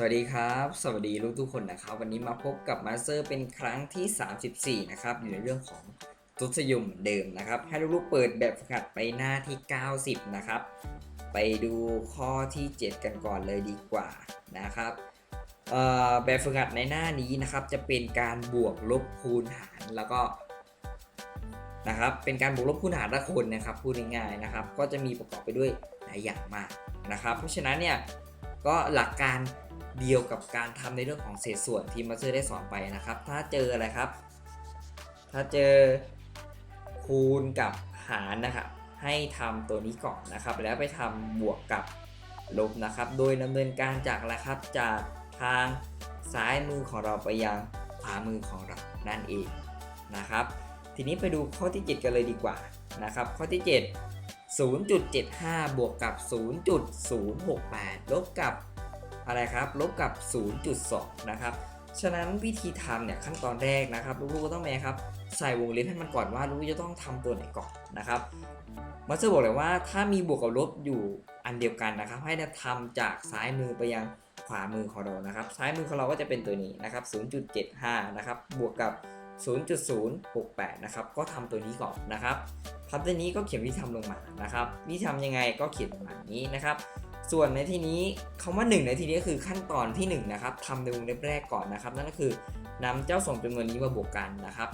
สวัสดีครับ สวัสดีลูกทุกคนนะครับ วันนี้มาพบกับมาสเตอร์เป็นครั้งที่ 34 นะครับ อยู่ในเรื่องของทศนิยมเหมือนเดิมนะครับ ให้ลูกๆเปิดแบบฝึกหัดไปหน้าที่ 90 นะครับ ไปดูข้อที่ 7 กันก่อนเลยดีกว่านะครับแบบฝึกหัดในหน้านี้นะครับ จะเป็นการบวกลบคูณหารแล้วก็นะครับ เป็นการบวกลบคูณหารละคนนะครับพูดง่ายๆนะครับ ก็จะมีประกอบไปด้วยหลายอย่างมากนะครับ เพราะฉะนั้นเนี่ยก็หลักการ เดียวกับการทำในเรื่องของเศษส่วนที่มาสเตอร์ได้สอนไปนะครับ ถ้าเจออะไรครับ ถ้าเจอคูณกับหารนะครับให้ทำตัวนี้ก่อนนะครับ แล้วไปทำบวกกับลบนะครับ โดยดำเนินการจากอะไรครับจากทางซ้ายมือของเราไปยังขวามือของเรานั่นเองนะครับ ทีนี้ไปดูข้อที่ 7 กันเลยดีกว่านะครับ ข้อที่ 7 0.75 บวกกับ 0.068 ลบกับ อะไรครับ ลบกับ 0.2 นะครับ ฉะนั้นวิธีทำเนี่ยขั้นตอนแรกนะครับ ลูกๆก็ต้องแม่ครับ ใส่วงเล็บให้มันก่อนว่าลูกจะต้องทำตัวไหนก่อนนะครับมาสเตอร์บอกเลยว่าถ้ามีบวกกับลบอยู่อันเดียวกันนะครับ ให้ทำจากซ้ายมือไปยังขวามือของเรานะครับ ซ้ายมือของเราก็จะเป็นตัวนี้นะครับ 0.75 นะครับ บวกกับ 0.068 นะครับ ก็ทำตัวนี้ก่อนนะครับทำตัวนี้ก็เขียนวิธีทำลงมานะครับ วิธีทำยังไงก็เขียนประมาณนี้นะครับ ส่วนในที่นี้คำว่า 1 ในที่นี้ก็คือขั้นตอนที่ 1 นะครับทำในวงเล็บแรกก่อนนะครับ นั่นก็คือนำเจ้าสองจำนวนนี้มาบวกกันนะครับ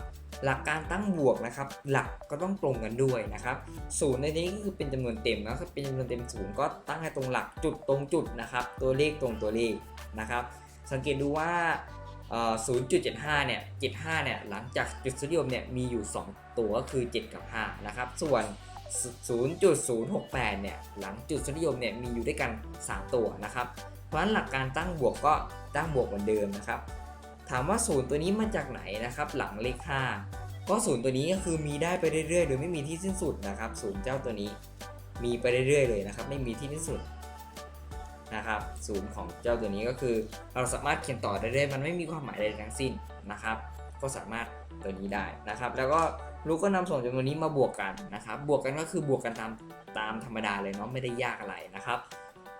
หลักการตั้งบวกนะครับ หลักก็ต้องตรงกันด้วยนะครับศูนย์ในนี้ก็คือเป็นจำนวนเต็มนะครับเป็นจำนวนเต็มศูนย์ก็ตั้งให้ตรงหลักจุดตรงจุดนะครับ ตัวเลขตรงตัวเลขนะครับ สังเกตดูว่าเอ่อ0.75 เนี่ย 75 เนี่ย หลังจากจุดสุดนิยมเนี่ย มีอยู่ 2 ตัวก็คือ 7 กับ 5 นะครับ ส่วน 0.068 เนี่ย หลังจุดสุดนิยมเนี่ย มีอยู่ด้วยกัน 3 ตัวนะครับ เพราะฉะนั้นหลักการตั้งบวกก็ตั้งบวกเหมือนเดิมนะครับ ถามว่าศูนย์ตัวนี้มาจากไหนนะครับ หลังเลข 5 ก็ศูนย์ตัวนี้ก็คือมีได้ไปเรื่อยๆ โดยไม่มีที่สิ้นสุดนะครับศูนย์เจ้าตัวนี้ มีไปเรื่อยๆ เลยนะครับ ไม่มีที่สิ้นสุดนะครับศูนย์ของเจ้าตัวนี้ก็คือ เราสามารถเขียนต่อได้เรื่อยๆมันไม่มีความหมายใดทั้งสิ้นนะครับ ก็สามารถ ตัวนี้ได้นะครับ แล้วก็ลูกก็นำสองจำนวนนี้มาบวกกันนะครับ บวกกันก็คือบวกกันตามตามธรรมดาเลยเนาะไม่ได้ยากอะไรนะครับ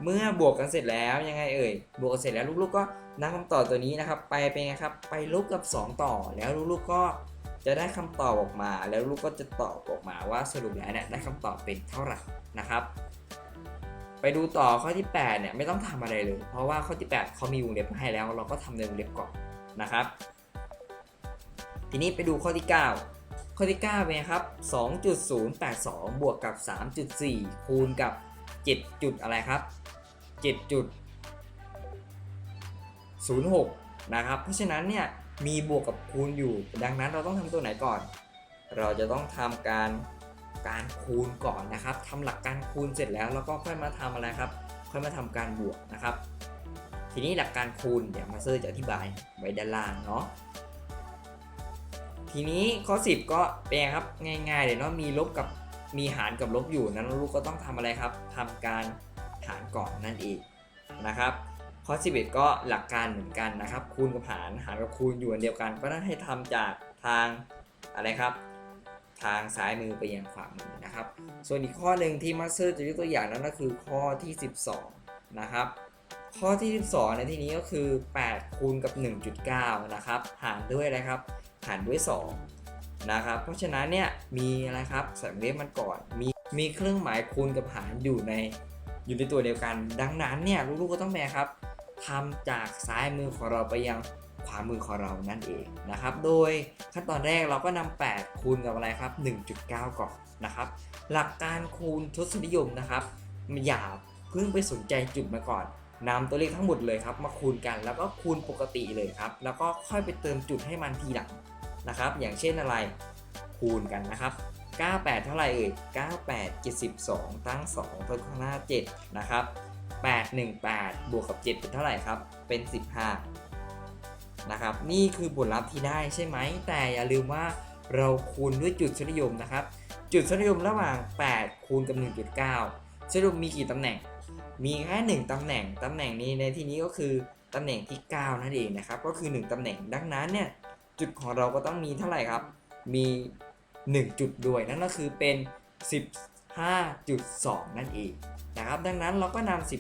เมื่อบวกกันเสร็จแล้วยังไงเอ่ยบวกกันเสร็จแล้วลูกๆก็นำคำตอบตัวนี้นะครับ ไปเป็นไงครับไปลบกับ 2 ต่อแล้วลูกๆก็จะได้คำตอบออกมา แล้วลูกก็จะตอบออกมาว่าสรุปแล้วเนี่ยได้คำตอบเป็นเท่าไหร่นะครับ ไปดูต่อข้อที่8เนี่ยไม่ต้องทำอะไรเลย เพราะว่าข้อที่ 8เขามีวงเล็บมาให้แล้ว เราก็ทำในวงเล็บก่อนนะครับ ทีนี้ไปดูข้อที่ 9 ข้อที่9เป็นไงครับ 2.082 บวกกับ 3.4 คูณกับ 7 จุดอะไรครับ 7 จุด 06 นะครับ เพราะฉะนั้นเนี่ยมีบวกกับคูณอยู่ ดังนั้นเราต้องทำตัวไหนก่อน เราจะต้องทำการการคูณก่อนนะครับทำหลักการคูณเสร็จแล้วแล้วก็ค่อยมาทำอะไรครับ ค่อยมาทำการบวกนะครับ ทีนี้หลักการคูณเดี๋ยวมาเซอร์จะอธิบายไว้ด้านล่างเนาะ ทีนี้ข้อ 10 ก็เป็นไงครับง่ายๆเลยเนาะมีลบกับมีหารกับลบอยู่นั้นลูกก็ต้องทำอะไรครับทำการหารก่อนนั่นเองนะครับ ข้อ 11 ก็หลักการเหมือนกันนะครับ คูณกับหารหารกับคูณอยู่อันเดียวกัน ก็ต้องให้ทำจากทางอะไรครับ ทางซ้ายมือไปยังขวามือนะครับ ส่วนอีกข้อหนึ่งที่มาสเตอร์จะยกตัวอย่างนั้นก็คือข้อที่ 12 นะครับข้อที่ 12 ในที่นี้ก็คือ 8 คูณกับ 1.9 นะครับ หารด้วยอะไรครับ หารด้วย 2 นะครับ เพราะฉะนั้นเนี่ยมีอะไรครับใส่เลขมันก่อนมีมีเครื่องหมายคูณกับหารอยู่ในอยู่ในตัวเดียวกัน ดังนั้นเนี่ยลูกๆก็ต้องแปลครับทำจากซ้ายมือของเราไปยังขวามือของเรานั่นเองนะครับ โดยขั้นตอนแรกเราก็นำ8คูณกับอะไรครับ 1.9 ก่อนนะครับ หลักการคูณทศนิยมนะครับอย่าเพิ่งไปสนใจจุดมาก่อนนำตัวเลขทั้งหมดเลยครับ มาคูณกันแล้วก็คูณปกติเลยครับ แล้วก็ค่อยไปเติมจุดให้มันทีหลัง นะครับ อย่างเช่นอะไรคูณกันนะครับ 98 เท่าไหร่เอ่ย 98 72 ตั้ง 2 เพิ่มข้างหน้า 7 นะครับ 818 บวกกับ 7 เป็นเท่าไหร่ครับ เป็น 15 นะครับ นี่คือผลลัพธ์ที่ได้ใช่ไหม แต่อย่าลืมว่าเราคูณด้วยจุดชนิยมนะครับ จุดชนิยมระหว่าง 8 คูณกับ 1.9สรุปมีกี่ตำแหน่ง มีแค่1ตำแหน่ง ตำแหน่งนี้ในที่นี้ก็คือตำแหน่งที่ 9 นั่นเองนะครับ ก็คือ 1ตำแหน่ง ดังนั้นเนี่ย จุดของเราก็ต้องมีเท่าไหร่ครับ มี 1 จุดด้วยนั่นก็คือเป็น 15.2 นั่นเองนะครับ ดังนั้นเราก็นำ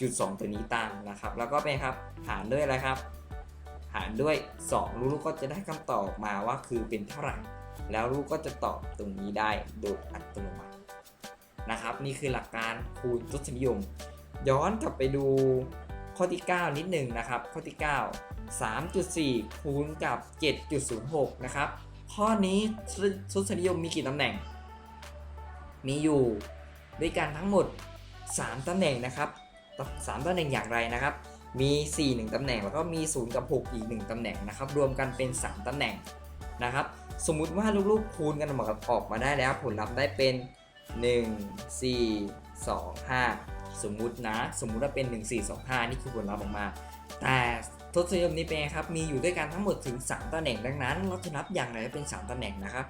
จุดสองตัวนี้ตามนะครับ แล้วก็เป็นครับหารด้วยอะไรครับ หารด้วย 2 ลูกก็จะได้คำตอบมาว่าคือเป็นเท่าไหร่ แล้วลูกก็จะตอบตรงนี้ได้โดยอัตโนมัตินะครับ นี่คือหลักการคูณทศนิยม ย้อนกลับไปดู ข้อที่ 9 นิดหนึ่งนะครับ ข้อที่ 9 3.4 คูณกับ 7.06 นะครับ ข้อนี้ทศนิยมมีกี่ตำแหน่ง มีอยู่ด้วยกันทั้งหมด 3 ตำแหน่งนะครับ 3ตำแหน่งอย่างไรนะครับ มี 4 1ตำแหน่ง แล้วก็มี 0 กับ 6 อีก 1ตำแหน่งนะครับ รวมกันเป็น 3ตำแหน่งนะครับ สมมุติว่าลูกๆคูณกันออกมาได้แล้ว ผลลัพธ์ได้เป็น 1 4 2 5 สมมุตินะ สมมุติว่าเป็น 1 4 2 5 นี่คือผลลัพธ์ออกมา แต่ทศนิยมนี้เป็นไงครับ มีอยู่ด้วยกันทั้งหมดถึง 3ตำแหน่งดังนั้น เราจะนับอย่างไรเป็น 3ตำแหน่งนะครับ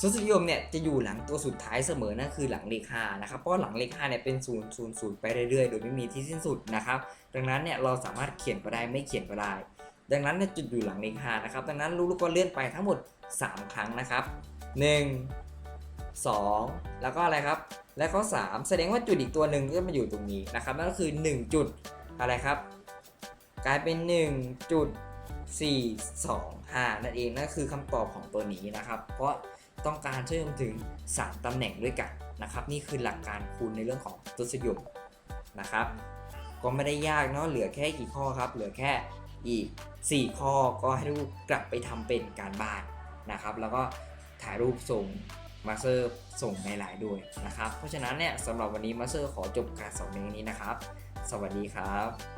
ทศนิยมเนี่ยจะอยู่หลังตัวสุดท้ายเสมอนั่นคือหลังเลข5นะครับ เพราะหลังเลข5เนี่ยเป็น0 0 0ไปเรื่อยๆ โดยไม่มีที่สิ้นสุดนะครับ ดังนั้นเนี่ยเราสามารถเขียนก็ได้ไม่เขียนก็ได้ ดังนั้นเนี่ยจุดอยู่หลังเลข5นะครับ ดังนั้นลูกๆก็เลื่อนไปทั้งหมด 3 ครั้งนะครับ 1 2 แล้วก็อะไรครับ แล้วก็3แสดงว่าจุดอีกตัวหนึ่งก็มาอยู่ตรงนี้นะครับนั่นก็คือ 1 จุดอะไรครับ กลายเป็น 1 จุด 4 2 5 นั่นเองนั่นคือคำตอบของตัวนี้นะครับ เพราะต้องการเชื่อมถึง 3ตำแหน่งด้วยกันนะครับ นี่คือหลักการคูณในเรื่องของทศนิยมนะครับ ก็ไม่ได้ยากเนาะเหลือแค่กี่ข้อครับ เหลือแค่อีก 4 ข้อก็ให้ลูกกลับไปทำเป็นการบ้านนะครับ แล้วก็ถ่ายรูปส่ง มาเซอร์ส่งในไลน์ด้วยนะครับ เพราะฉะนั้นเนี่ยสำหรับวันนี้มาเซอร์ขอจบการสอนในนี้นะครับ สวัสดีครับ